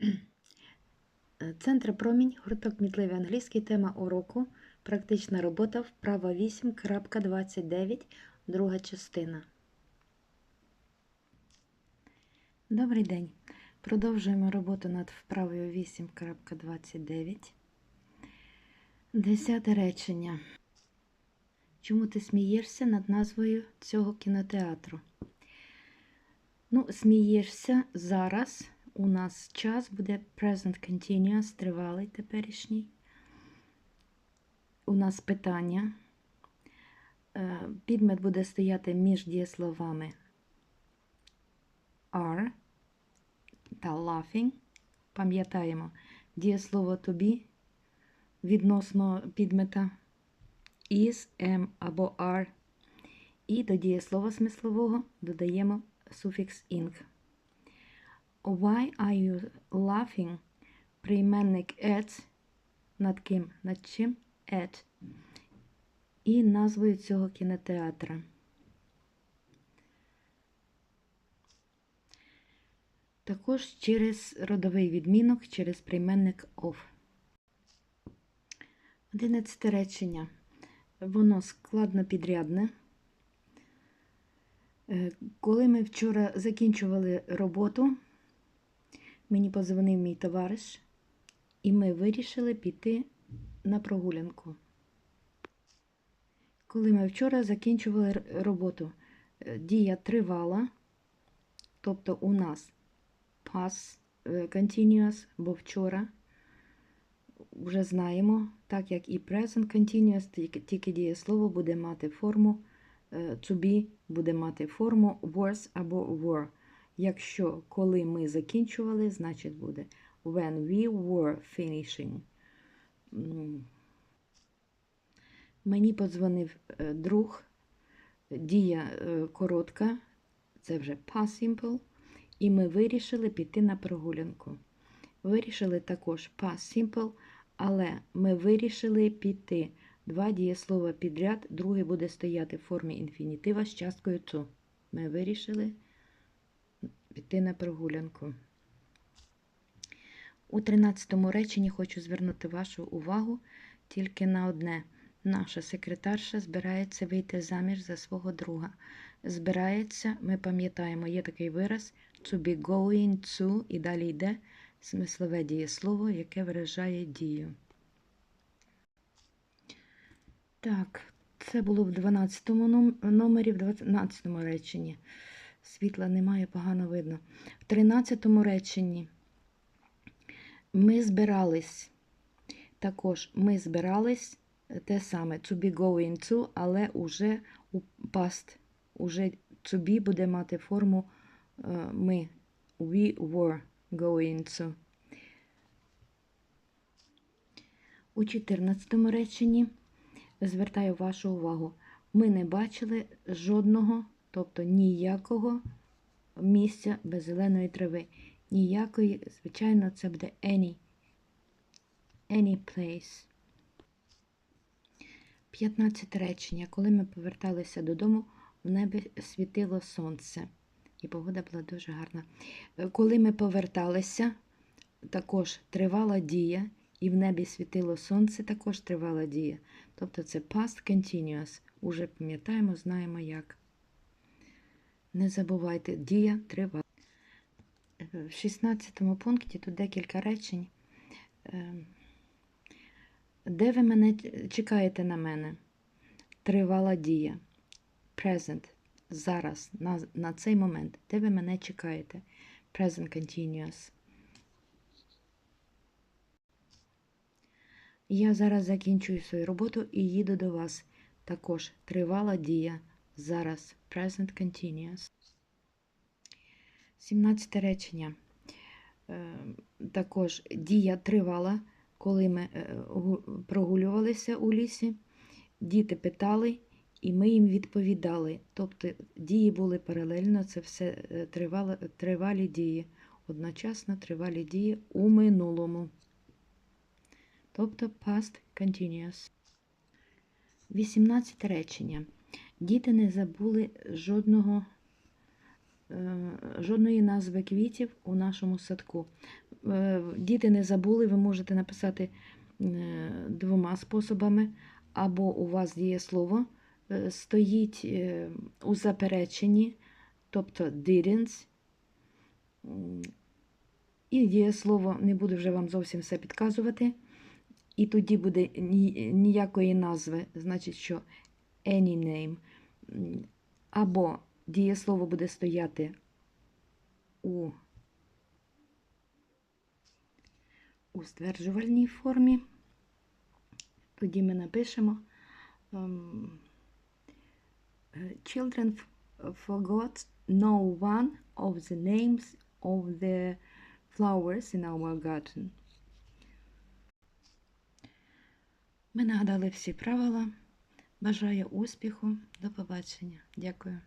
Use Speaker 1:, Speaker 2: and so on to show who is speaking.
Speaker 1: Центр Промінь, гурток Мітливий англійський, тема уроку, практична робота, вправа 8.29, друга частина. Добрий день. Продовжуємо роботу над вправою 8.29. Десяте речення. Чому ти смієшся над назвою цього кінотеатру? Ну, смієшся зараз. У нас час буде present continuous, тривалий теперішній. У нас питання. Е, Підмет буде стояти між дієсловами are та laughing. Пам'ятаємо, дієслово to be відносно підмета is, am або are. І до дієслова смислового додаємо суфікс ing. Why are you laughing? Прийменник at. Над ким? Над чим? At. І назвою цього кінотеатра. Також через родовий відмінок, через прийменник of. Одинадцяте речення. Воно складно підрядне. Е, Коли ми вчора закінчували роботу, мені подзвонив мій товариш, і ми вирішили піти на прогулянку. Коли ми вчора закінчували роботу, е, дія тривала, тобто у нас past е, continuous, бо вчора вже знаємо, так як і present continuous, тільки- тільки дієслово буде мати форму е, to be, буде мати форму was або were. Якщо коли ми закінчували, значить буде when we were finishing. Мені подзвонив е, друг, дія е, коротка, це вже past simple, і ми вирішили піти на прогулянку. Вирішили також past simple, але ми вирішили піти. Два дієслова підряд, друге буде стояти в формі інфінітива з часткою to. Ми вирішили піти на прогулянку. У 13 реченні хочу звернути вашу увагу тільки на одне. Наша секретарша збирається вийти заміж за свого друга. Збирається, ми пам'ятаємо, є такий вираз to be going to, і далі йде смислове дієслово, яке виражає дію. Так, це було в 12 номері, в 12 реченні. Світла немає, погано видно. В 13 реченні ми збирались. Також ми збирались те саме to be going to, але уже у past. Уже to be буде мати форму е, ми. We were going to. У 14 реченні звертаю вашу увагу. Ми не бачили жодного, тобто ніякого місця без зеленої трави. Ніякої, звичайно, це буде any. Any place. 15 речення. Коли ми поверталися додому, в небі світило сонце. І погода була дуже гарна. Коли ми поверталися, також тривала дія, і в небі світило сонце, також тривала дія. Тобто це past continuous. Уже пам'ятаємо, знаємо як. Не забувайте, дія тривала. Е, В 16 пункті тут декілька речень. Е, Де ви мене чекаєте на мене? Тривала дія. Present. Зараз, на, на цей момент. Де ви мене чекаєте? Present continuous. Я зараз закінчую свою роботу і їду до вас. Також тривала дія. Зараз. Present continuous. 17 речення. Е, Також дія тривала, коли ми е, прогулювалися у лісі. Діти питали, і ми їм відповідали. Тобто дії були паралельно, це все е, тривало, тривалі дії. Одночасно тривалі дії у минулому. Тобто past continuous. 18 речення. Діти не забули жодного е, жодної назви квітів у нашому садку. Е, Діти не забули, ви можете написати е, двома способами, або у вас дієслово стоїть у запереченні, тобто didn't. І дієслово не буду вже вам зовсім все підказувати. І тоді буде ніякої назви, значить, що any name. Або дієслово буде стояти у, у стверджувальній формі. Тоді ми напишемо ем, е, Children forgot no one of the names of the flowers in our garden. Ми нагадали всі правила. Бажаю успіху. До побачення. Дякую.